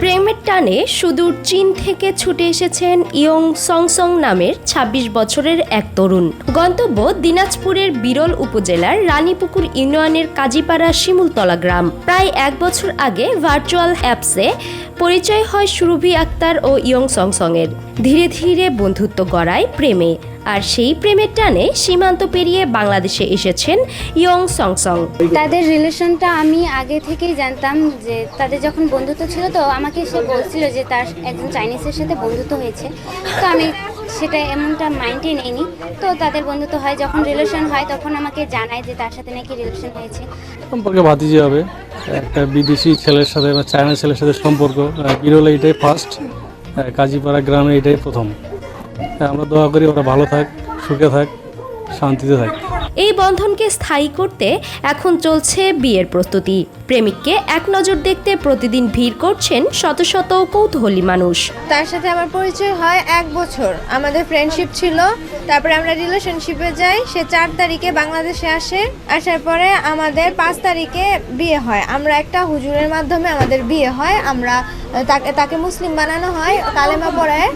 প্রেমের টানে সুদূর চীন থেকে ছুটে এসেছেন ইয়ং সংসং নামের ২৬ বছরের এক তরুণ। গন্তব্য দিনাজপুরের বিরল উপজেলার রানীপুকুর ইউনিয়নের কাজীপাড়া শিমুলতলা গ্রাম। প্রায় এক বছর আগে ভার্চুয়াল অ্যাপসে পরিচয় হয় সুরভি আক্তার ও ইয়ং সংসংয়ের। ধীরে ধীরে বন্ধুত্ব গড়ায় প্রেমে। আর সেই প্রেমের টানে সীমান্ত পেরিয়ে বাংলাদেশে এসেছেন ইয়ং সংসং। তাদের রিলেশনটা আমি আগে থেকেই জানতাম যে তাদের যখন বন্ধুত্ব ছিল তো আমাকে সে বলছিল যে তার একজন চাইনিজের সাথে বন্ধুত্ব হয়েছে। তো আমি সেটা এমনটা মাইন্ডে নেইনি তো তাদের বন্ধুত্ব হয় যখন রিলেশন হয় তখন আমাকে জানায় যে তার সাথে নাকি রিলেশন হয়েছে। সম্পর্কে ভাতিজি হবে। একটা বিদেশি ছেলের সাথে বা চায়না ছেলের সাথে সম্পর্ক বিরলে এটাই ফার্স্ট কাজীপাড়া গ্রামে এটাই প্রথম। হ্যাঁ, আমরা দোয়া করি ওরা ভালো থাক সুখে থাক শান্তিতে থাক। এই বন্ধনকে স্থায়ী করতে এখন চলছে বিয়ের প্রস্তুতি। প্রেমিককে এক নজর দেখতে প্রতিদিন ভিড় করছেন শত শত কৌতূহলী মানুষ। তার সাথে আমার পরিচয় হয় এক বছর। আমাদের ফ্রেন্ডশিপ ছিল তারপরে আমরা রিলেশনশিপে যাই সে চার তারিখে বাংলাদেশে আসে। আসার পরে আমাদের পাঁচ তারিখে বিয়ে হয়। আমরা একটা হুজুরের মাধ্যমে আমাদের বিয়ে হয়। আমরা তাকে মুসলিম বানানো হয়, কালেমা পড়ায়।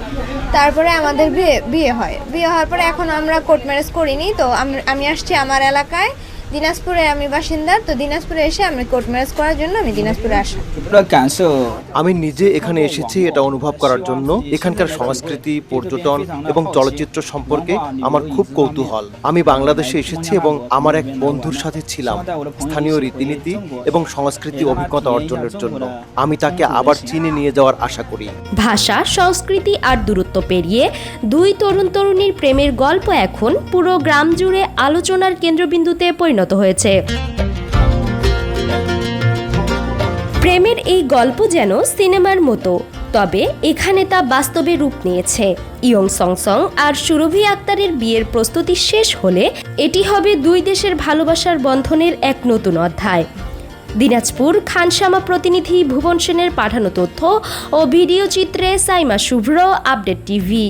তারপরে আমাদের বিয়ে বিয়ে হয়। বিয়ে হওয়ার পরে এখন আমরা কোর্ট ম্যারেজ করিনি, তো আমি আসছি আমার এলাকায়। দিনাজপুরে আমি বাসিন্দা তো দিনাজপুরে এসে আমি কোর্ট ম্যারেজ করার জন্য আমি দিনাজপুরে আসা। আমি নিজে এখানে এসেছি এটা অনুভব করার জন্য। এখানকার সংস্কৃতি পর্যটন এবং চলচ্চিত্র সম্পর্কে আমার খুব কৌতূহল। আমি বাংলাদেশে এসেছি এবং আমার এক বন্ধুর সাথে ছিলাম স্থানীয় রীতিনীতি এবং সংস্কৃতি অভিজ্ঞতা অর্জনের জন্য। আমি তাকে আবার চীনে নিয়ে যাওয়ার আশা করি। ভাষা সংস্কৃতি আর দূরত্ব পেরিয়ে দুই তরুণ তরুণীর প্রেমের গল্প এখন পুরো গ্রাম জুড়ে আলোচনার কেন্দ্রবিন্দুতে পরিণত পরিণত হয়েছে। প্রেমের এই গল্প যেন সিনেমার মতো, তবে এখানে তা বাস্তবে রূপ নিয়েছে। ইয়ং সংসং আর সুরভি আক্তারের বিয়ের প্রস্তুতি শেষ হলে এটি হবে দুই দেশের ভালোবাসার বন্ধনের এক নতুন অধ্যায়। দিনাজপুর খানসামা প্রতিনিধি ভুবন সেনের পাঠানো তথ্য ও ভিডিও চিত্রে সাইমা শুভ্র, আপডেট টিভি।